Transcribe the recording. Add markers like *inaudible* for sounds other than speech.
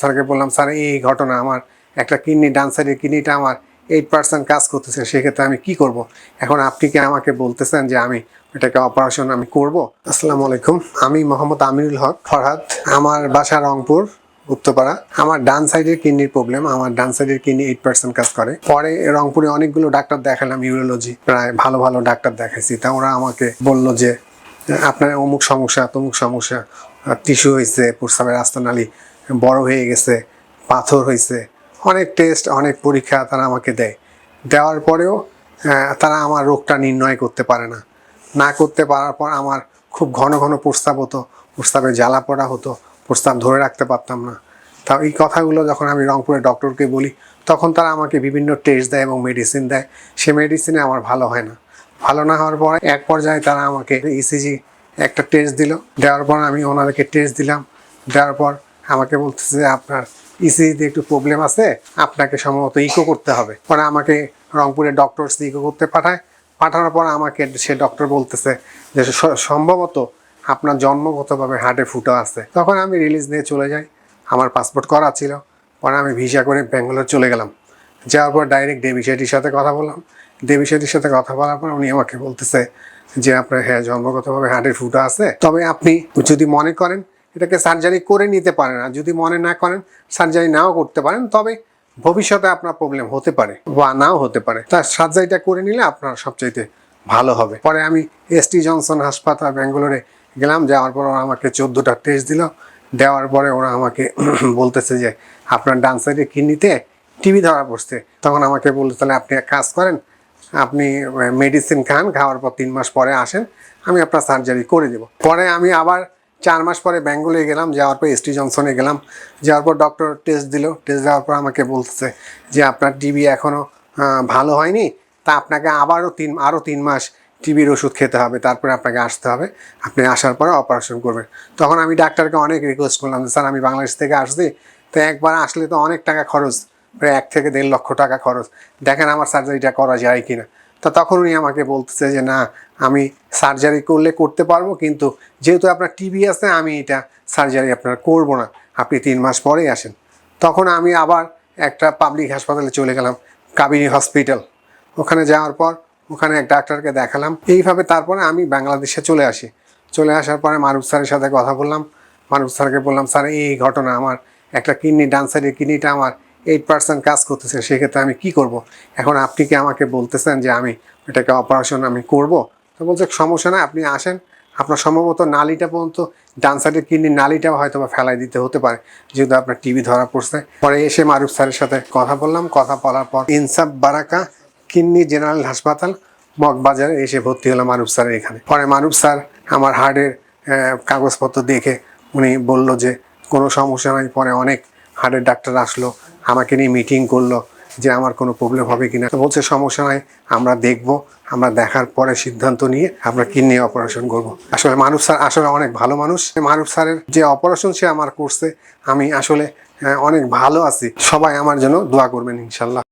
স্যারকে বললাম, স্যার, এই ঘটনা আমার, একটা কিডনি ডান সাইডের কিডনিটা আমার এইট পার্সেন্ট কাজ করতেছে, সেক্ষেত্রে আমি কি করব? এখন আপনি কি আমাকে বলতেছেন যে আমি এটাকে অপারেশন আমি করব? আসসালামু আলাইকুম, আমি মোহাম্মদ আমিরুল হক ফরহাদ। আমার বাসা রংপুর, উত্তরপাড়া। আমার ডান সাইডের কিডনির প্রবলেম আমার ডান সাইডের কিডনি এইট পার্সেন্ট কাজ করে। পরে রংপুরে অনেকগুলো ডাক্তার দেখালাম ইউরোলজি প্রায় ভালো ভালো ডাক্তার দেখাইছি। তা ওরা আমাকে বলল যে, আপনার অমুক সমস্যা, তমুক সমস্যা টিস্যু হয়েছে প্রস্রাবের আস্তনালী বড় হয়ে গেছে, পাথর হয়েছে, অনেক টেস্ট অনেক পরীক্ষা তারা আমাকে দেয়। দেওয়ার পরেও তারা আমার রোগটা নির্ণয় করতে পারে না। না করতে পারার পর আমার খুব ঘন ঘন প্রস্তাব হতো, প্রস্তাবে জ্বালা পড়া হতো, প্রস্তাব ধরে রাখতে পারতাম না। তা এই কথাগুলো যখন আমি রংপুরের ডক্টরকে বলি, তখন তারা আমাকে বিভিন্ন টেস্ট দেয় এবং মেডিসিন দেয়। সে মেডিসিনে আমার ভালো হয় না। ভালো না হওয়ার পর এক পর্যায়ে তারা আমাকে ইসিজি একটা টেস্ট দিল। দেওয়ার পর আমি ওনাদেরকে টেস্ট দিলাম। দেওয়ার পর আমাকে বলতেছে আপনার ইসিজিতে একটু প্রবলেম আছে, আপনাকে সম্ভবত ইকো করতে হবে। পরে আমাকে রংপুরের ডক্টরস ইকো করতে পাঠায়। পাঠানোর পর আমাকে সে ডক্টর বলতেছে যে সম্ভবত আপনার জন্মগতভাবে হার্টে ফুটো আছে। তখন আমি রিলিজ নিয়ে চলে যাই। আমার পাসপোর্ট করা ছিল। পরে আমি ভিসা করে ব্যাঙ্গালোর চলে গেলাম। যাওয়ার পর ডাইরেক্ট দেবী শেঠির সাথে কথা বললাম। দেবী শেঠির সাথে কথা বলার পর উনি আমাকে বলতেছে যে, আপনার হ্যাঁ জন্মগতভাবে হার্টের ফুটো আছে। তবে আপনি যদি মনে করেন এটাকে সার্জারি করে নিতে পারে না। যদি মনে না করেন সার্জারি নাও করতে পারেন, তবে ভবিষ্যতে আপনার প্রবলেম হতে পারে বা নাও হতে পারে। তা সার্জারিটা করে নিলে আপনার সবচাইতে ভালো হবে। পরে আমি এস টি জনসন হাসপাতাল, ব্যাঙ্গালোরে গেলাম, যাওয়ার পর ওরা আমাকে চোদ্দোটা টেস্ট দিল। দেওয়ার পরে ওরা আমাকে *clears throat* বলতেছে যে, আপনার ডান সাইডে কিডনিতে টিভি ধরা পড়ছে। তখন আমাকে বলতে তাহলে আপনি এক কাজ করেন, আপনি মেডিসিন খান, খাওয়ার পর তিন মাস পরে আসেন, আমি আপনার সার্জারি করে দেবো। পরে আমি আবার চার মাস পরে ব্যাঙ্গলে গেলাম, যাওয়ার পর এস টি জনসনে গেলাম। যাওয়ার পর ডক্টর টেস্ট দিল টেস্ট দেওয়ার পর আমাকে বলতেছে যে, আপনার টিবি এখনও ভালো হয়নি, তা আপনাকে আবারও তিন আরও তিন মাস টিবির ওষুধ খেতে হবে, তারপরে আপনাকে আসতে হবে। আপনি আসার পরে অপারেশন করবেন। তখন আমি ডাক্তারকে অনেক রিকোয়েস্ট করলাম স্যার, আমি বাংলাদেশ থেকে আসছি, তো একবার আসলে তো অনেক টাকা খরচ, প্রায় এক থেকে দেড় লক্ষ টাকা খরচ। দেখেন আমার সার্জারিটা করা যায় কি না তা তখন উনি আমাকে বলতেছে যে, না, আমি সার্জারি করলে করতে পারব, কিন্তু যেহেতু আপনার টিবি আছে, আমি এটা সার্জারি আপনার করব না। আপনি তিন মাস পরেই আসেন। তখন আমি আবার একটা পাবলিক হাসপাতালে চলে গেলাম কাবিনী হসপিটাল ওখানে যাওয়ার পর ওখানে এক ডাক্তারকে দেখালাম। এইভাবে তারপরে আমি বাংলাদেশে চলে আসি। চলে আসার পরে মারুফ স্যারের সাথে কথা বললাম। মারুফ স্যারকে বললাম, স্যার, এই ঘটনা আমার একটা কিডনি, ডান সাইডের কিডনিটা আমার এইট পার্সেন্ট কাজ করতেছে, সেক্ষেত্রে আমি কি করব? এখন আপনি কি আমাকে বলতেছেন যে আমি এটাকে অপারেশন আমি করব? তো বলছে, সমস্যা নাই, আপনি আসেন। আপনার সম্ভবত নালিটা পর্যন্ত, ডান সাইডের কিডনির নালিটা হয়তো বা ফেলাই দিতে হতে পারে, যেহেতু আপনার টিভি ধরা পড়ছে। পরে এসে মারুফ স্যারের সাথে কথা বললাম, কথা বলার পর ইনসাফ বারাকা, কিডনি জেনারেল হাসপাতাল, মগবাজারে এসে ভর্তি হলাম মারুফ স্যারের এখানে। পরে মারুফ স্যার আমার হার্টের কাগজপত্র দেখে উনি বলল যে কোনো সমস্যা নাই, পরে অনেক হার্টের ডাক্তার আসলো আমাকে নিয়ে মিটিং করল যে আমার কোনো প্রবলেম হবে কি না বলছে, সমস্যা নয় আমরা দেখব, আমরা দেখার পরে সিদ্ধান্ত নিয়ে আমরা কিডনি অপারেশন করব। আসলে মানুষ স্যার আসলে অনেক ভালো মানুষ। মানব স্যারের যে অপারেশন সে আমার করছে, আমি আসলে অনেক ভালো আছি। সবাই আমার জন্য দোয়া করবেন, ইনশাল্লাহ।